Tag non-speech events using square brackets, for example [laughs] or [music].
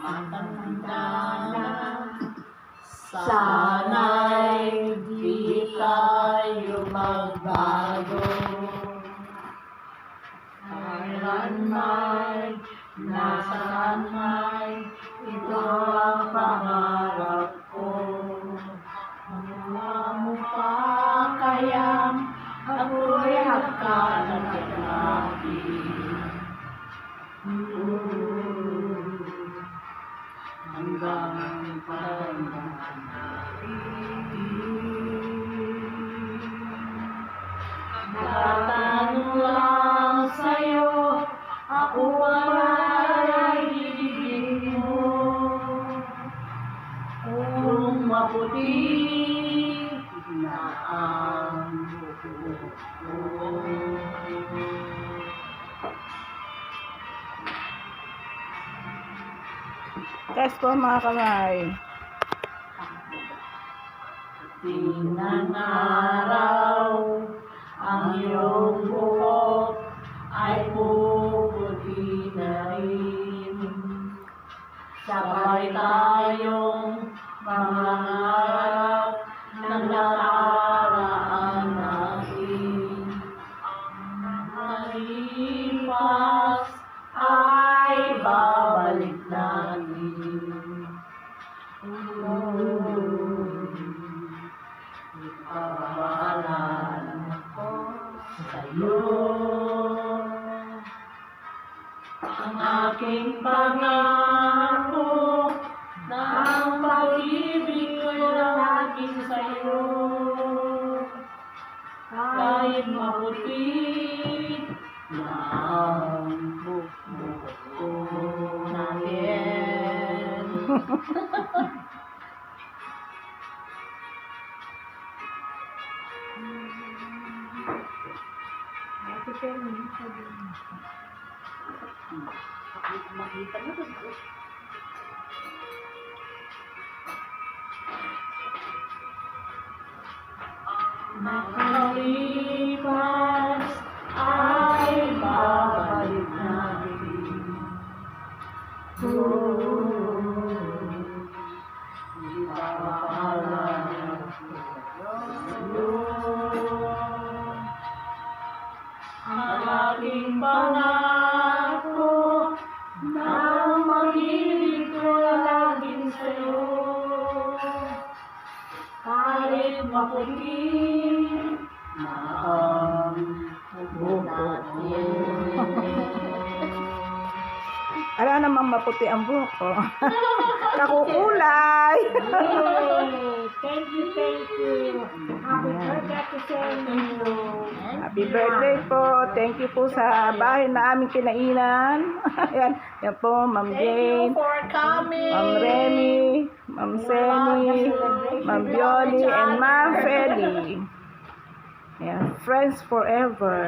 matanda na. Sana'y di tayo magbago. Kailanman, nasaan may, ito ang pangarap Hanggang panahon Natatanong lang sa'yo, ako ibigin mo. Kung maputi na ang Test po mga kamay. Tinangaraw ang iyong buhok ay puputi na rin. Sabay tayong mangarap ng nakaraan natin. Ang nalipas ay babalik natin. Ipapaalam ko sa'yo ang aking pangako na ang pag-ibig ko'y Makita mo ito. Nakalipas ay aking pangako na mag-ibig ko laging sa'yo. Kahit maputi na ang [laughs] buhok. Ala namang maputi ang buhok ko. [laughs] Kakukulay. Thank you, thank you. Happy birthday po. Thank you po sa bahay na aming kinainan. [laughs] Ayan, yan po, Ma'am Thank you Jane, for coming. Ma'am Remy, Ma'am Seni, Ma'am Bioli, and Ma'am Feli. Ayan, friends forever.